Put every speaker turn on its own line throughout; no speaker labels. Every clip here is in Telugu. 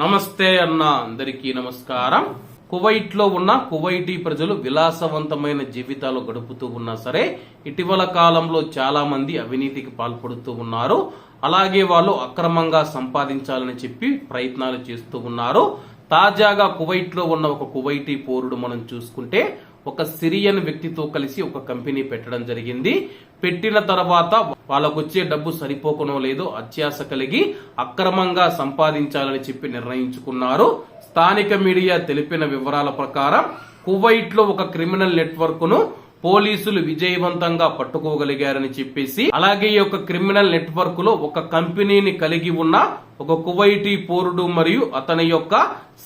నమస్తే అన్న అందరికీ నమస్కారం. కువైట్లో ఉన్న కువైటీ ప్రజలు విలాసవంతమైన జీవితాలు గడుపుతూ ఉన్నా సరే ఇటీవల కాలంలో చాలా మంది అవినీతికి పాల్పడుతూ ఉన్నారు. అలాగే వాళ్ళు అక్రమంగా సంపాదించాలని చెప్పి ప్రయత్నాలు చేస్తూ ఉన్నారు. తాజాగా కువైట్లో ఉన్న ఒక కువైటీ పౌరుడు మనం చూసుకుంటే ఒక సిరియన్ వ్యక్తితో కలిసి ఒక కంపెనీ పెట్టడం జరిగింది. పెట్టిన తర్వాత వాళ్ళకు వచ్చే డబ్బు సరిపోకనో లేదో అత్యాస కలిగి అక్రమంగా సంపాదించాలని చెప్పి నిర్ణయించుకున్నారు. స్థానిక మీడియా తెలిపిన వివరాల ప్రకారం కువైట్లో ఒక క్రిమినల్ నెట్వర్క్ను పోలీసులు విజయవంతంగా పట్టుకోగలిగారని చెప్పేసి అలాగే ఈ యొక్క క్రిమినల్ నెట్వర్క్లో ఒక కంపెనీని కలిగి ఉన్న ఒక కువైటీ పోరుడు మరియు అతని యొక్క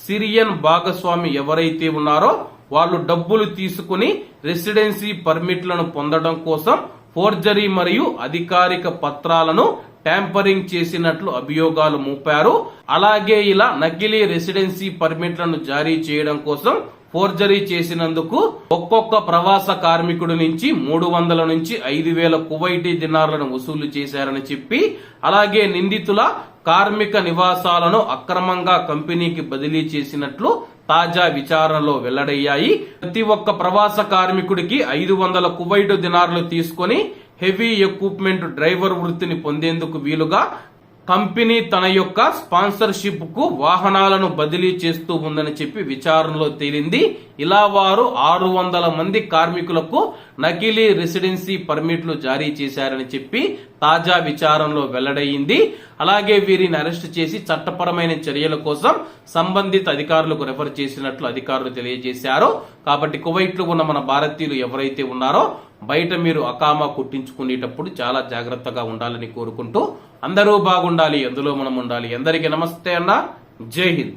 సిరియన్ భాగస్వామి ఎవరైతే ఉన్నారో వాళ్ళు డబ్బులు తీసుకుని రెసిడెన్సీ పర్మిట్లను పొందడం కోసం ఫోర్జరీ మరియు అధికారిక పత్రాలను ట్యాంపరింగ్ చేసినట్లు అభియోగాలు మోపారు. అలాగే ఇలా నకిలీ రెసిడెన్సీ పర్మిట్లను జారీ చేయడం కోసం ఫోర్జరీ చేసినందుకు ఒక్కొక్క ప్రవాస కార్మికుడి నుంచి మూడు వందల నుంచి ఐదు వేల కువైటీ దినార్లను వసూలు చేశారని చెప్పి అలాగే నిందితుల కార్మిక నివాసాలను అక్రమంగా కంపెనీకి బదిలీ చేసినట్లు తాజా విచారణలో వెల్లడయ్యాయి. ప్రతి ఒక్క ప్రవాస కార్మికుడికి ఐదు వందల కువైట్ దినార్లు తీసుకొని హెవీ ఎక్విప్మెంట్ డ్రైవర్ వృత్తిని పొందేందుకు వీలుగా కంపెనీ తన యొక్క స్పాన్సర్షిప్కు వాహనాలను బదిలీ చేస్తూ ఉందని చెప్పి విచారణలో తేలింది. ఇలా వారు ఆరు వందల మంది కార్మికులకు నకిలీ రెసిడెన్సీ పర్మిట్లు జారీ చేశారని చెప్పి తాజా విచారణలో వెల్లడయింది అలాగే వీరిని అరెస్ట్ చేసి చట్టపరమైన చర్యల కోసం సంబంధిత అధికారులకు రెఫర్ చేసినట్లు అధికారులు తెలియజేశారు. కాబట్టి కువైట్లో ఉన్న మన భారతీయులు ఎవరైతే ఉన్నారో బయట మీరు అకామా కుట్టించుకునేటప్పుడు చాలా జాగ్రత్తగా ఉండాలని కోరుకుంటూ అందరూ బాగుండాలి అందులో మనం ఉండాలి. అందరికీ నమస్తే అన్న. జై హింద్.